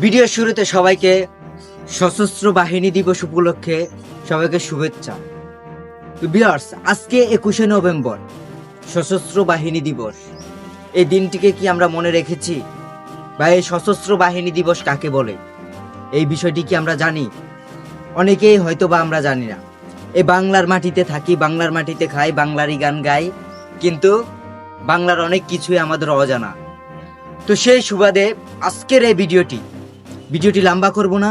ভিডিওর শুরুতে সবাইকে সশস্ত্র বাহিনী দিবস উপলক্ষে সবাইকে শুভেচ্ছা। বিয়ার্স আজকে একুশে নভেম্বর, সশস্ত্র বাহিনী দিবস। এই দিনটিকে কি আমরা মনে রেখেছি? বা এই সশস্ত্র বাহিনী দিবস কাকে বলে? এই বিষয়টি কি আমরা জানি? অনেকেই হয়তো বা আমরা জানি না। এই বাংলার মাটিতে থাকি, বাংলার মাটিতে খাই, বাংলারই গান গাই, কিন্তু বাংলার অনেক কিছুই আমাদের অজানা। তো সেই সুবাদে আজকের এই ভিডিওটি ভিডিওটি লম্বা করব না,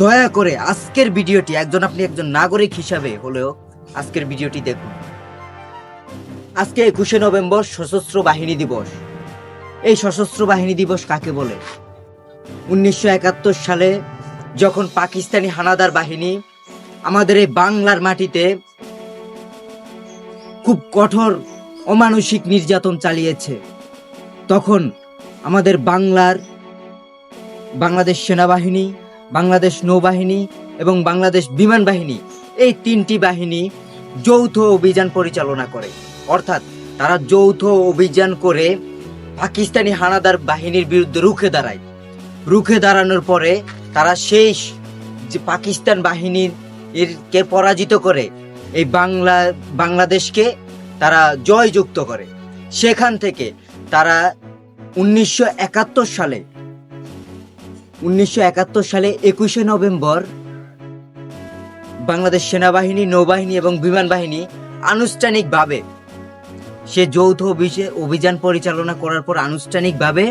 দয়া করে আজকের ভিডিওটি একজন আপনি একজন নাগরিক হিসাবে হলেও আজকের ভিডিওটি দেখুন। আজকে একুশে নভেম্বর সশস্ত্র বাহিনী দিবস। এই সশস্ত্র বাহিনী দিবস কাকে বলে? উনিশশো একাত্তর সালে যখন পাকিস্তানি হানাদার বাহিনী আমাদের এই বাংলার মাটিতে খুব কঠোর অমানসিক নির্যাতন চালিয়েছে, তখন আমাদের বাংলার বাংলাদেশ সেনাবাহিনী, বাংলাদেশ নৌবাহিনী এবং বাংলাদেশ বিমান বাহিনী এই তিনটি বাহিনী যৌথ অভিযান পরিচালনা করে। অর্থাৎ তারা যৌথ অভিযান করে পাকিস্তানি হানাদার বাহিনীর বিরুদ্ধে রুখে দাঁড়ায়। রুখে দাঁড়ানোর পরে তারা শেষ যে পাকিস্তান বাহিনীর এরকে পরাজিত করে, এই বাংলা, বাংলাদেশকে তারা জয়যুক্ত করে। সেখান থেকে তারা উনিশশো একাত্তর সালে, উনিশশো একাত্তর সালে একুশে নভেম্বর, বাংলাদেশ সেনাবাহিনী, নৌবাহিনী এবং বিমান বাহিনী আনুষ্ঠানিকভাবে সে যৌথ অভিযান পরিচালনা করার পর আনুষ্ঠানিকভাবে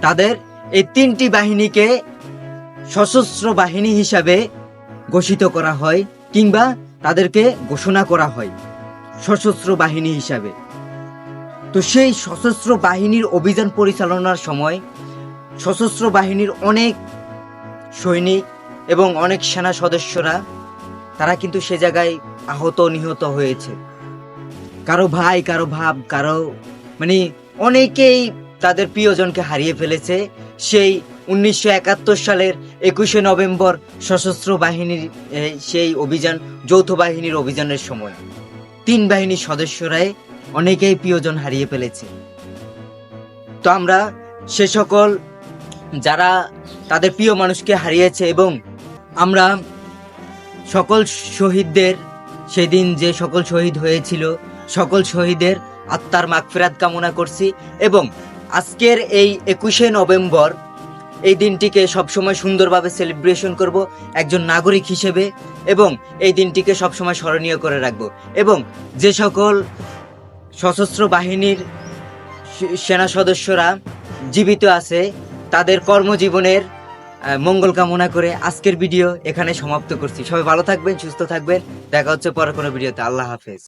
তাদের এই তিনটি বাহিনীকে সশস্ত্র বাহিনী হিসাবে ঘোষিত করা হয় কিংবা তাদেরকে ঘোষণা করা হয় সশস্ত্র বাহিনী হিসাবে। তো সেই সশস্ত্র বাহিনীর অভিযান পরিচালনার সময় সশস্ত্র বাহিনীর অনেক সৈনিক এবং অনেক সেনা সদস্যরা, তারা কিন্তু সে জায়গায় আহত নিহত হয়েছে। কারও ভাই, কারও ভাব কারও মানে অনেকেই তাদের প্রিয়জনকে হারিয়ে ফেলেছে। সেই উনিশশো একাত্তর সালের একুশে নভেম্বর সশস্ত্র বাহিনীর সেই অভিযান, যৌথ বাহিনীর অভিযানের সময়। তিন বাহিনীর সদস্যরাই অনেকেই প্রিয়জন হারিয়ে ফেলেছে। তো আমরা সে সকল যারা তাদের প্রিয় মানুষকে হারিয়েছে এবং আমরা সকল শহীদদের, সেদিন যে সকল শহীদ হয়েছিল, সকল শহীদের আত্মার মাগফিরাত কামনা করছি এবং আজকের এই একুশে নভেম্বর এই দিনটিকে সবসময় সুন্দরভাবে সেলিব্রেশন করব একজন নাগরিক হিসেবে এবং এই দিনটিকে সবসময় স্মরণীয় করে রাখব এবং যে সকল সশস্ত্র বাহিনীর সেনা সদস্যরা জীবিত আছে। তাদের কর্মজীবনের মঙ্গল কামনা করে আজকের ভিডিও এখানে সমাপ্ত করছি। সবাই ভালো থাকবেন, সুস্থ থাকবেন। দেখা হচ্ছে পরে কোনো ভিডিওতে। আল্লাহ হাফেজ।